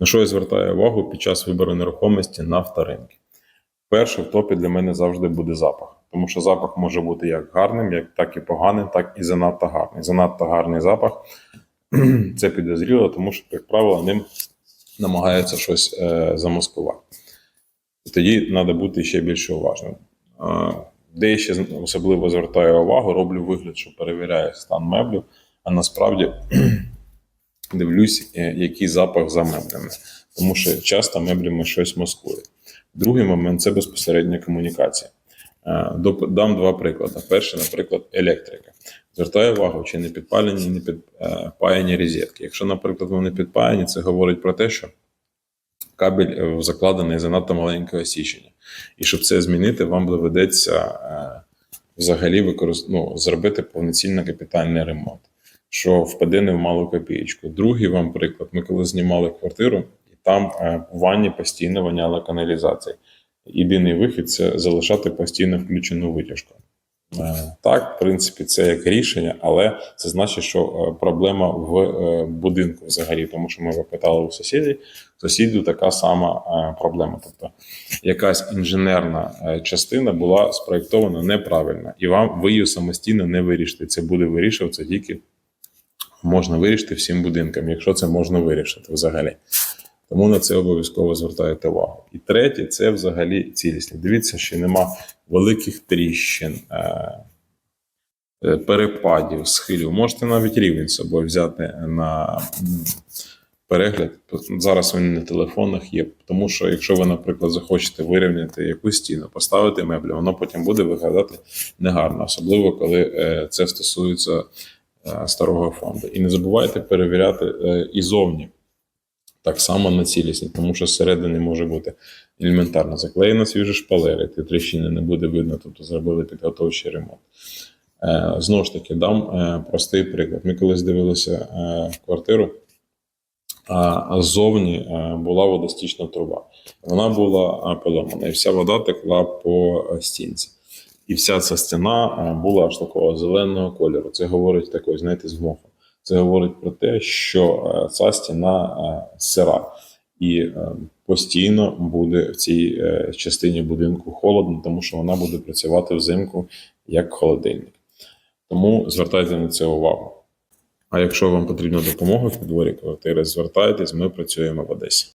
На що я звертаю увагу під час вибору нерухомості на авторинки? Перше в топі для мене завжди буде запах, тому що запах може бути як гарним, як так і поганим, так і занадто гарний. Занадто гарний запах це підозріло, тому що, як правило, ним намагаються щось е, замаскувати. Тоді треба бути ще більше уважним. Е, Де ще особливо звертаю увагу, роблю вигляд, що перевіряю стан меблів, а насправді дивлюсь, е, який запах за меблями, тому що часто меблями щось маскує. Другий момент це безпосередня комунікація. Е, Дам два приклади. Перший, наприклад, електрика. Звертаю увагу, чи не підпалені, не підпаяні розетки. Якщо, наприклад, вони підпаяні, це говорить про те, що кабель е, закладений занадто маленького січення. І щоб це змінити, вам доведеться е, взагалі використ... ну, зробити повноцінний капітальний ремонт, що впаде не в малу копієчку. Другий вам приклад: ми коли знімали квартиру, і там е, в ванні постійно воняла каналізація. Єдиний вихід це залишати постійно включену витяжку. Е, Так, в принципі, це як рішення, але це значить, що е, проблема в будинку взагалі, тому що ми попитали у сусідів, сусідів така сама проблема. Тобто якась інженерна частина була спроєктована неправильно, і вам ви її самостійно не вирішите. Це буде вирішуватися тільки можна вирішити всім будинкам, якщо це можна вирішити взагалі. Тому на це обов'язково звертаєте увагу. І третє це взагалі цілісність. Дивіться, що нема великих тріщин, е, е, перепадів, схилів. Можете навіть рівень з собою взяти на перегляд. Зараз він на телефонах є. Тому що, якщо ви, наприклад, захочете вирівняти якусь стіну, поставити меблі, воно потім буде виглядати негарно, особливо коли е, це стосується старого фонду. І не забувайте перевіряти е, і зовні. Так само на цілісність, тому що зсередини може бути елементарно заклеєна свіжі шпалери, ті тріщини не буде видно, тобто зробили підготовчий ремонт. Е, знову ж таки, дам е, простий приклад. Ми колись дивилися е, квартиру, а ззовні е, була водостічна труба. Вона була е, поломана, і вся вода текла по е, стінці. І вся ця стіна е, була аж такого зеленого кольору. Це говорить такий, знаєте, з. Це говорить про те, що е, ця стіна е, сира і постійно буде в цій частині будинку холодно, тому що вона буде працювати взимку як холодильник. Тому звертайте на це увагу. А якщо вам потрібна допомога в підборі квартири, звертайтесь, ми працюємо в Одесі.